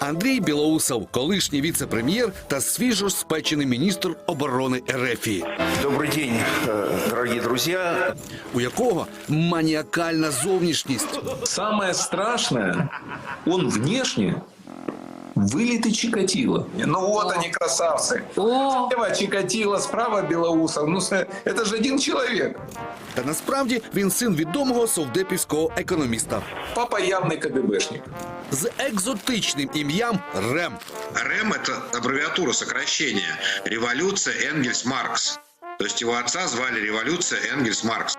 Андрій Білоусов, колишній віце-прем'єр та свіжо спечений міністр оборони Ерефії, Добрий день, дорогі друзі. у якого маніакальна зовнішність. Саме страшне, он внешне вылитый Чикатило. Ну вот они, красавцы. Слева Чикатило, справа Белоусов. Ну, с- это же один человек. Та насправді він син відомого совдепівського економіста Папа явный КГБшник. з екзотичним ім'ям Рем. РЭМ – это аббревиатура сокращения «Революция Энгельс-Маркс». То есть его отца звали «Революция Энгельс-Маркс».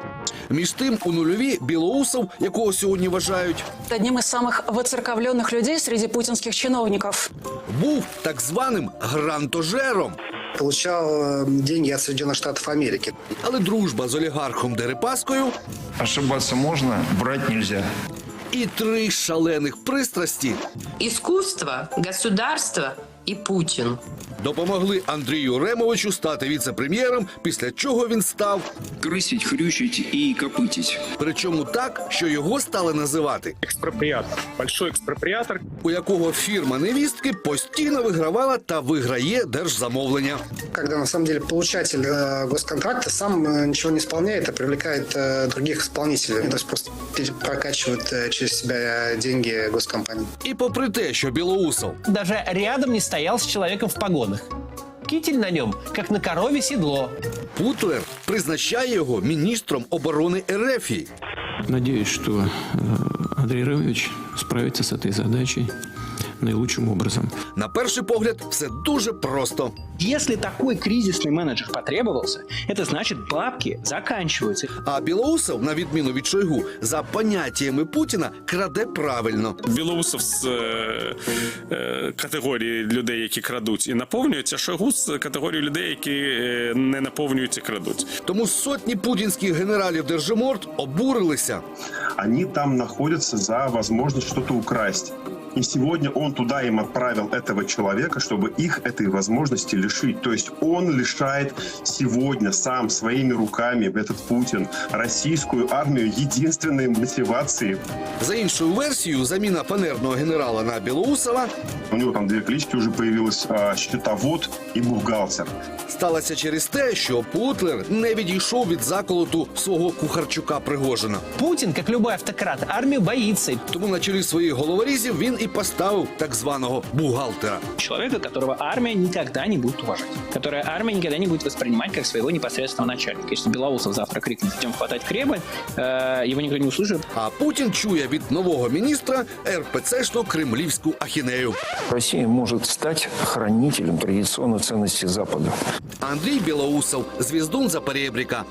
Між тим, у нульові Білоусов, якого сьогодні вважають, одним из самых воцерковленных людей среди путинских чиновников. був так званим грантожером. получал э, деньги от Соединенных Штатов Америки. Але дружба з олігархом Дерипаскою Ошибаться можно, брать нельзя. і три шалених пристрасті Искусство, государство и Путин. допомогли Андрію Ремовичу стати віце-прем'єром, після чого він став, крысить, хрючить и копытить. причому так, що його стали називати, экспроприатор, большой экспроприатор, у якого фірма невістки постійно вигравала та виграє держзамовлення. Когда на самом деле получатель э, госконтракта сам э, ничего не исполняет, а привлекает э, других исполнителей. То есть просто пере- прокачивает э, через себя э, деньги госкомпании. І попри те, що Білоусов даже рядом не стоял с человеком в погонах. Китель на ньому, як на корові сідло. Путлер призначає його міністром оборони Ерефії. Надеюсь, что э, Андрей Ремович справится с этой задачей наилучшим образом. На перший погляд, все дуже просто. Если такой кризисный менеджер потребовался, это значит бабки заканчиваются. А Білоусов, на відміну від Шойгу, за поняттями Путіна краде правильно. Білоусов з е, е, категорії людей, які крадуть і наповнюють, а Шойгу з категорії людей, які е, не наповнюють і крадуть. Тому сотні путінських генералів Держиморд обурилися. они там находятся за возможность что-то украсть. И сегодня он туда им отправил этого человека, чтобы их этой возможности лишить. То есть он лишает сегодня сам своими руками, этот Путин, российскую армию единственной мотивации. За іншою версією, заміна фанерного генерала на Білоусова У него там две клички уже появилось, а, счетовод и бухгалтер. сталася через те, що Путлер не відійшов від заколоту свого кухарчука Пригожина. Путин, как любой автократ, армию боится. Тому на чолі своїх головорізів він і поставив так званого бухгалтера. Человека, которого армия никогда не будет уважать. Которое армия никогда не будет воспринимать как своего непосредственного начальника. Если Белоусов завтра крикнет «Идем хватать Кремль», э, его никто не услышит. А Путін чує від нового міністра РПЦшну кремлівську ахінею. Россия может стать хранителем традиционных ценностей Запада. Андрій Білоусов, звіздун Запорєбріка.